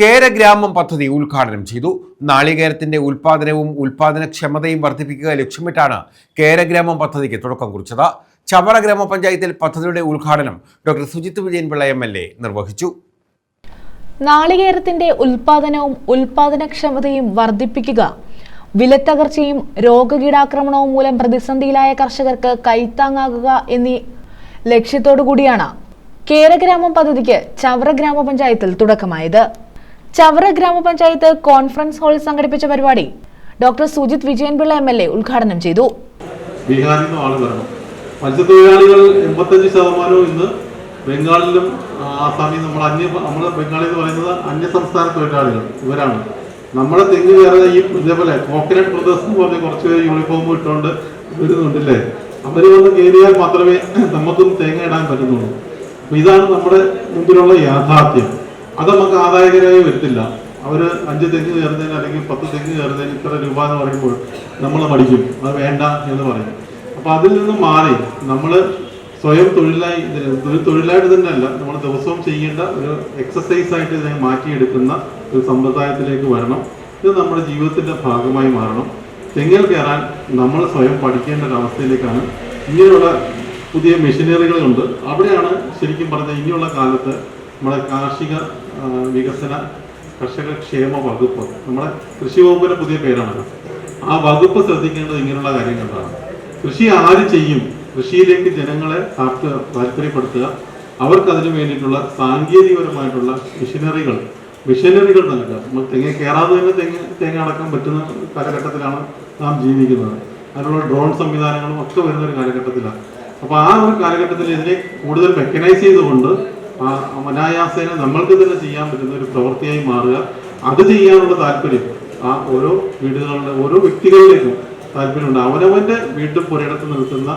കേരഗ്രാമം പദ്ധതി ഉദ്ഘാടനം ചെയ്തു. നാളികേരത്തിന്റെ ഉൽപാദനവും ഉൽപാദനക്ഷമതയും വർദ്ധിപ്പിക്കുക ലക്ഷ്യമിട്ടാണ് കേരഗ്രാമം പദ്ധതിക്ക് തുടക്കം കുറിച്ചത്. ചവറ ഗ്രാമപഞ്ചായത്തിൽ പദ്ധതിയുടെ ഉദ്ഘാടനം doctor Sujith Vijayanpillai M L A നിർവഹിച്ചു. നാളികേരത്തിന്റെ ഉൽപാദനവും ഉൽപാദനക്ഷമതയും വർദ്ധിപ്പിക്കുക വിലത്തകർച്ചയും രോഗകീടാക്രമണവും മൂലം പ്രതിസന്ധിയിലായ കർഷകർക്ക് കൈത്താങ്ങാകുക എന്നീ ലക്ഷ്യത്തോടു കൂടിയാണ് കേരഗ്രാമം പദ്ധതിക്ക് ചവറ ഗ്രാമപഞ്ചായത്തിൽ തുടക്കമായത്. ചവറ ഗ്രാമപഞ്ചായത്ത് കോൺഫറൻസ് ഹാളിൽ സംഘടിപ്പിച്ച പരിപാടി doctor Sujith Vijayanpillai M L A ഉദ്ഘാടനം ചെയ്തു. ബീഹാറിൽ എൺപത്തഞ്ച് ശതമാനവും ഇന്ന് ബംഗാളിലും ആസാമിൽ നമ്മൾ അന്യ നമ്മൾ ബംഗാളി എന്ന് പറയുന്നത് അന്യ സംസ്ഥാന തൊഴിലാളികൾ ഇവരാണ്. നമ്മളെ തെങ്ങ് കയറുന്ന ഈ ഇതേപോലെ കോക്കനട്ട് ബ്രദേഴ്സ് എന്ന് പറഞ്ഞ കുറച്ച് പേര് യൂണിഫോം ഇട്ടുകൊണ്ട് വരുന്നുണ്ടല്ലേ? അവർ വന്ന് കയറിയാൽ മാത്രമേ നമുക്കും തേങ്ങ ഇടാൻ പറ്റുന്നുള്ളൂ ഇതാണ് നമ്മുടെ മുമ്പിലുള്ള യാഥാർത്ഥ്യം. അത് നമുക്ക് ആദായകരമായി വരത്തില്ല. അവർ അഞ്ച് തെങ്ങ് കയറുന്നതിന് അല്ലെങ്കിൽ പത്ത് തെങ്ങ് കയറുന്നതിന് ഇത്ര രൂപ എന്ന് പറയുമ്പോൾ നമ്മൾ മടിക്കും. അത് വേണ്ട എന്ന് പറയും. അപ്പൊ അതിൽ നിന്നും മാറി നമ്മൾ സ്വയം തൊഴിലായി ഒരു തൊഴിലായിട്ട് തന്നെയല്ല നമ്മൾ ദിവസവും ചെയ്യേണ്ട ഒരു എക്സസൈസ് ആയിട്ട് ഇതിനെ മാറ്റിയെടുക്കുന്ന ഒരു സമ്പ്രദായത്തിലേക്ക് വരണം. ഇത് നമ്മുടെ ജീവിതത്തിന്റെ ഭാഗമായി മാറണം. തെങ്ങിൽ കയറാൻ നമ്മൾ സ്വയം പഠിക്കേണ്ട ഒരു അവസ്ഥയിലേക്കാണ്. ഇങ്ങനെയുള്ള പുതിയ മെഷീനറികളുണ്ട്. അവിടെയാണ് ശരിക്കും പറഞ്ഞാൽ ഇനിയുള്ള കാലത്ത് നമ്മുടെ കാർഷിക വികസന കർഷക ക്ഷേമ വകുപ്പ്. നമ്മുടെ കൃഷി വകുപ്പിന്റെ പുതിയ പേരാണ് ആ വകുപ്പ് ശ്രദ്ധിക്കേണ്ടത് ഇങ്ങനെയുള്ള കാര്യങ്ങളാണ്. കൃഷി ആര് ചെയ്യും? കൃഷിയിലേക്ക് ജനങ്ങളെ താല്പ താല്പര്യപ്പെടുത്തുക. അവർക്ക് അതിനു വേണ്ടിയിട്ടുള്ള സാങ്കേതികപരമായിട്ടുള്ള മെഷീനറികൾ മെഷീനറികൾ നൽകുക. നമ്മൾ തെങ്ങ കയറാതെ തന്നെ തെങ്ങ് തേങ്ങ അടക്കാൻ പറ്റുന്ന കാലഘട്ടത്തിലാണ് നാം ജീവിക്കുന്നത്. അതിനുള്ള ഡ്രോൺ സംവിധാനങ്ങളും ഒക്കെ വരുന്ന ഒരു കാലഘട്ടത്തിലാണ്. അപ്പോൾ ആ ഒരു കാലഘട്ടത്തിൽ ഇതിനെ കൂടുതൽ മെക്കനൈസ് ചെയ്തുകൊണ്ട് അനായാസേന നമ്മൾക്ക് തന്നെ ചെയ്യാൻ പറ്റുന്ന ഒരു പ്രവൃത്തിയായി മാറുക. അത് ചെയ്യാനുള്ള താല്പര്യം ആ ഓരോ വീടുകളിലെ ഓരോ വ്യക്തികളിലേക്കും താല്പര്യമുണ്ട് അവനവന്റെ വീട്ടിൽ പുരയിടത്ത് നിൽക്കുന്ന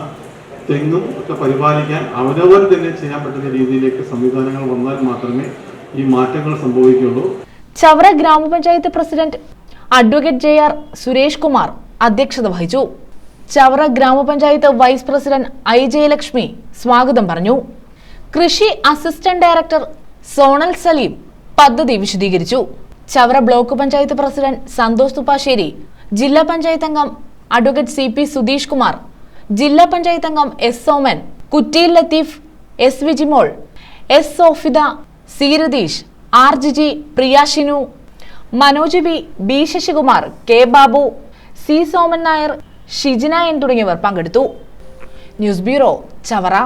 തെങ്ങും ഒക്കെ പരിപാലിക്കാൻ അവനവൻ തന്നെ ചെയ്യാൻ പറ്റുന്ന രീതിയിലേക്ക് സംവിധാനങ്ങൾ വന്നാൽ മാത്രമേ ഈ മാറ്റങ്ങൾ സംഭവിക്കുള്ളൂ ചവറ ഗ്രാമപഞ്ചായത്ത് president advocate J R Suresh Kumar അധ്യക്ഷത വഹിച്ചു. ചവറ ഗ്രാമപഞ്ചായത്ത് വൈസ് പ്രസിഡന്റ് ഐ ജയലക്ഷ്മി സ്വാഗതം പറഞ്ഞു. കൃഷി അസിസ്റ്റന്റ് ഡയറക്ടർ സോണൽ സലീം പദ്ധതി വിശദീകരിച്ചു. ചവറ ബ്ലോക്ക് പഞ്ചായത്ത് പ്രസിഡന്റ് സന്തോഷ് തുപ്പാശ്ശേരി ജില്ലാ പഞ്ചായത്ത് അംഗം advocate C P Sudheesh Kumar ജില്ലാ പഞ്ചായത്ത് അംഗം S Soman Kuttiyil Latheef S Vijimol S Sofida C Ratheesh R Jiji Priya Shinu Manoj B B Sasikumar K Babu C Soman Nair Shijina N തുടങ്ങിയവർ പങ്കെടുത്തു. News bureau Chavara.